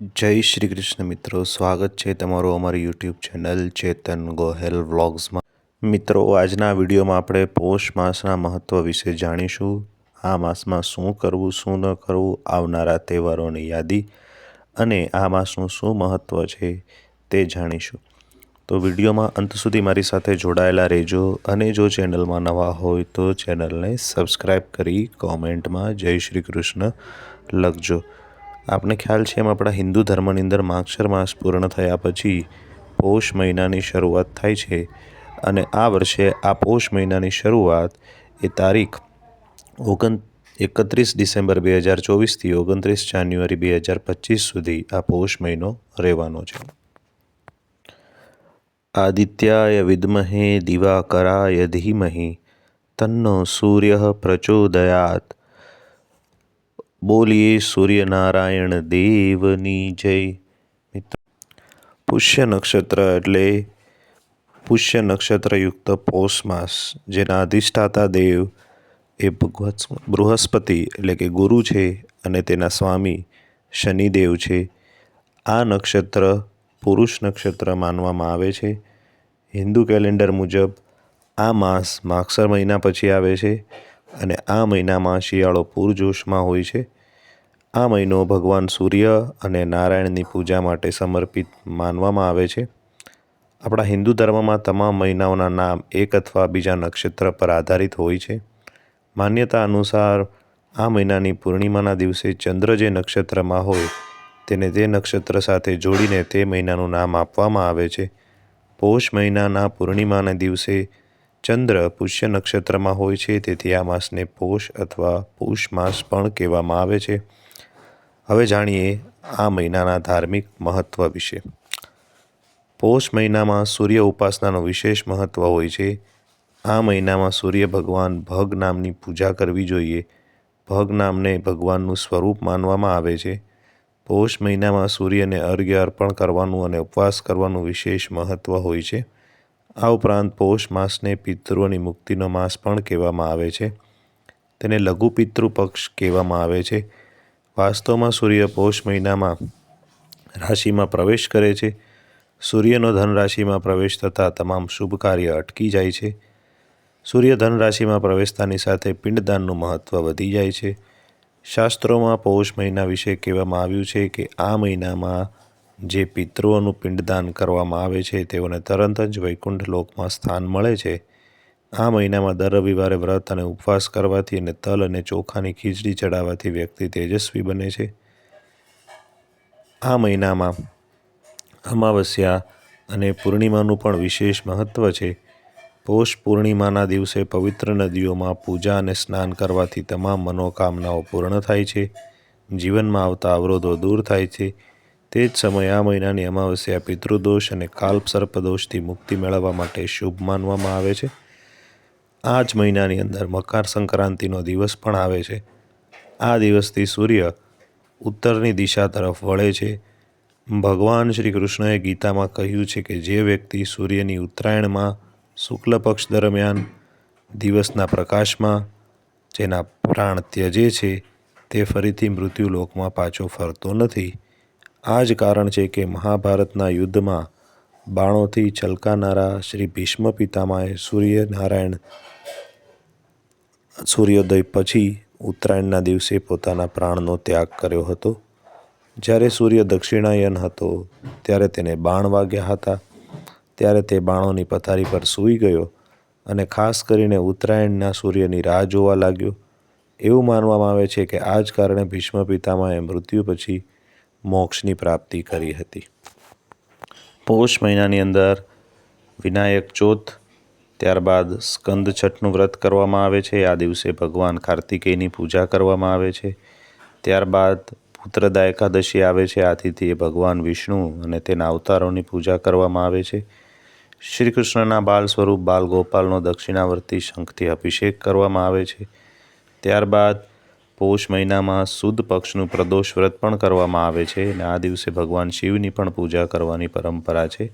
જય શ્રી કૃષ્ણ મિત્રો, સ્વાગત છે તમારું અમારી યુટ્યુબ ચેનલ ચેતન ગોહેલ વ્લોગ્સમાં મિત્રો, આજના વિડીયોમાં આપણે પોષ માસના મહત્ત્વ વિશે જાણીશું. આ માસમાં શું કરવું, શું ન કરવું, આવનારા તહેવારોની યાદી અને આ માસનું શું મહત્ત્વ છે તે જાણીશું. તો વિડીયોમાં અંત સુધી મારી સાથે જોડાયેલા રહેજો અને જો ચેનલમાં નવા હોય તો ચેનલને સબસ્ક્રાઈબ કરી કોમેન્ટમાં જય શ્રી કૃષ્ણ લખજો. આપને ખ્યાલ છે એમ આપણા હિન્દુ ધર્મની અંદર માગશર માસ પૂર્ણ થયા પછી પોષ મહિનાની શરૂઆત થાય છે અને આ વર્ષે આ પોષ મહિનાની શરૂઆત એ તારીખ ઓગણ એકત્રીસ ડિસેમ્બર બે હજાર ચોવીસથી ઓગણત્રીસ જાન્યુઆરી બે હજાર પચીસ સુધી આ પોષ મહિનો રહેવાનો છે. આદિત્યાય વિદ્મહે દિવાકરાય ધીમહી, તન્નો સૂર્ય પ્રચોદયાત. બોલીએ સૂર્યનારાયણ દેવની જય. મિત્ર, પુષ્ય નક્ષત્ર એટલે પુષ્ય નક્ષત્રયુક્ત પોષ માસ જેના અધિષ્ઠાતા દેવ એ ભગવત બૃહસ્પતિ એટલે કે ગુરુ છે અને તેના સ્વામી શનિદેવ છે. આ નક્ષત્ર પુરુષ નક્ષત્ર માનવામાં આવે છે. હિન્દુ કેલેન્ડર મુજબ આ માસ માગસર મહિના પછી આવે છે. અને આ મહિનામાં શિયાળો પૂરજોશમાં હોય છે. આ મહિનો ભગવાન સૂર્ય અને નારાયણની પૂજા માટે સમર્પિત માનવામાં આવે છે. આપણા હિન્દુ ધર્મમાં તમામ મહિનાઓના નામ એક અથવા બીજા નક્ષત્ર પર આધારિત હોય છે. માન્યતા અનુસાર આ મહિનાની પૂર્ણિમાના દિવસે ચંદ્ર જે નક્ષત્રમાં હોય, તેને તે નક્ષત્ર સાથે જોડીને તે મહિનાનું નામ આપવામાં આવે છે. પોષ મહિનાના પૂર્ણિમાના દિવસે ચંદ્ર પુષ્ય નક્ષત્રમાં હોય છે, તેથી આ માસને પોષ અથવા પુષ માસ પણ કહેવામાં આવે છે. હવે જાણીએ આ મહિનાના ધાર્મિક મહત્ત્વ વિશે. પોષ મહિનામાં સૂર્ય ઉપાસનાનું વિશેષ મહત્ત્વ હોય છે. આ મહિનામાં સૂર્ય ભગવાન ભગ નામની પૂજા કરવી જોઈએ. ભગ નામને ભગવાનનું સ્વરૂપ માનવામાં આવે છે. પોષ મહિનામાં સૂર્યને અર્ઘ્ય અર્પણ કરવાનું અને ઉપવાસ કરવાનું વિશેષ મહત્ત્વ હોય છે. આ ઉપરાંત પોષ માસને પિતૃઓની મુક્તિનો માસ પણ કહેવામાં આવે છે. તેને લઘુ પિતૃ પક્ષ કહેવામાં આવે છે. વાસ્તવમાં સૂર્ય પોષ મહિનામાં રાશિમાં પ્રવેશ કરે છે. સૂર્યનો ધન રાશિમાં પ્રવેશ થતાં તમામ શુભ કાર્ય અટકી જાય છે. સૂર્ય ધન રાશિમાં પ્રવેશતાની સાથે પિંડદાનનું મહત્ત્વ વધી જાય છે. શાસ્ત્રોમાં પૌષ મહિના વિશે કહેવામાં આવ્યું છે કે આ મહિનામાં જે પિતૃઓનું પિંડદાન કરવામાં આવે છે, તેઓને તરત જ વૈકુંઠ લોકમાં સ્થાન મળે છે. આ મહિનામાં દર રવિવારે વ્રત અને ઉપવાસ કરવાથી અને તલ અને ચોખાની ખીચડી ચડાવવાથી વ્યક્તિ તેજસ્વી બને છે. આ મહિનામાં અમાવસ્યા અને પૂર્ણિમાનું પણ વિશેષ મહત્ત્વ છે. પોષ પૂર્ણિમાના દિવસે પવિત્ર નદીઓમાં પૂજા અને સ્નાન કરવાથી તમામ મનોકામનાઓ પૂર્ણ થાય છે. જીવનમાં આવતા અવરોધો દૂર થાય છે. તે જ સમયે આ મહિનાની અમાવસ્યા પિતૃદોષ અને કાલ્પ સર્પદોષથી મુક્તિ મેળવવા માટે શુભ માનવામાં આવે છે. આ જ મહિનાની અંદર મકર સંક્રાંતિનો દિવસ પણ આવે છે. આ દિવસથી સૂર્ય ઉત્તરની દિશા તરફ વળે છે. ભગવાન શ્રી કૃષ્ણએ ગીતામાં કહ્યું છે કે જે વ્યક્તિ સૂર્યની ઉત્તરાયણમાં શુક્લ પક્ષ દરમિયાન દિવસના પ્રકાશમાં જેના પ્રાણ ત્યજે છે, તે ફરીથી મૃત્યુલોકમાં પાછો ફરતો નથી. આ જ કારણ છે કે મહાભારતના યુદ્ધમાં બાણોથી છલકાનારા શ્રી ભીષ્મ પિતામાએ સૂર્યનારાયણ, સૂર્યોદય પછી ઉત્તરાયણના દિવસે પોતાના પ્રાણનો ત્યાગ કર્યો હતો. જ્યારે સૂર્ય દક્ષિણાયન હતો, ત્યારે તેને બાણ વાગ્યા હતા. ત્યારે તે બાણોની પથારી પર સૂઈ ગયો અને ખાસ કરીને ઉત્તરાયણના સૂર્યની રાહ જોવા લાગ્યો. એવું માનવામાં આવે છે કે આ જ કારણે ભીષ્મ પિતામાએ મૃત્યુ પછી મોક્ષની પ્રાપ્તિ કરી હતી. પોષ મહિનાની અંદર વિનાયક ચોથ, ત્યારબાદ સ્કંદ છઠનું વ્રત કરવામાં આવે છે. આ દિવસે ભગવાન કાર્તિકેયની પૂજા કરવામાં આવે છે. ત્યારબાદ પુત્રદા એકાદશી આવે છે. આથી તે ભગવાન વિષ્ણુ અને તેના અવતારોની પૂજા કરવામાં આવે છે. શ્રી કૃષ્ણના બાલ સ્વરૂપ બાલ ગોપાલનો દક્ષિણાવર્તી શંખથી અભિષેક કરવામાં આવે છે. ત્યારબાદ પોષ મહિનામાં સુદ પક્ષનું પ્રદોષ વ્રત પણ કરવામાં આવે છે અને આ દિવસે ભગવાન શિવની પણ પૂજા કરવાની પરંપરા છે.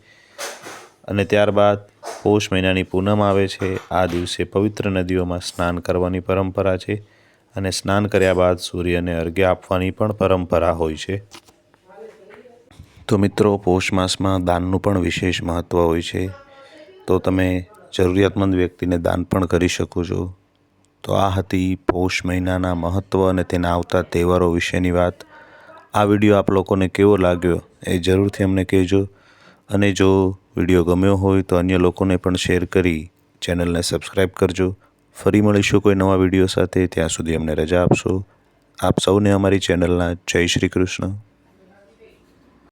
અને ત્યારબાદ પોષ મહિનાની પૂનમ આવે છે. આ દિવસે પવિત્ર નદીઓમાં સ્નાન કરવાની પરંપરા છે અને સ્નાન કર્યા બાદ સૂર્યને અર્ઘ્ય આપવાની પણ પરંપરા હોય છે. તો મિત્રો, પૌષ માસમાં દાનનું પણ વિશેષ મહત્ત્વ હોય છે. તો તમે જરૂરિયાતમંદ વ્યક્તિને દાન પણ કરી શકો છો. તો આ હતી પૌષ મહિનાના મહત્ત્વ અને તેના આવતા તહેવારો વિશેની વાત. આ વીડિયો આપ લોકોને કેવો લાગ્યો એ જરૂરથી અમને કહેજો. અને જો વીડિયો ગમ્યો હોય તો અન્ય લોકોને પણ શેર કરી ચેનલને સબસ્ક્રાઈબ કરજો. ફરી મળીશું કોઈ નવા વીડિયો સાથે. ત્યાં સુધી અમને રજા આપશો. આપ સૌને અમારી ચેનલના જય શ્રી કૃષ્ણ.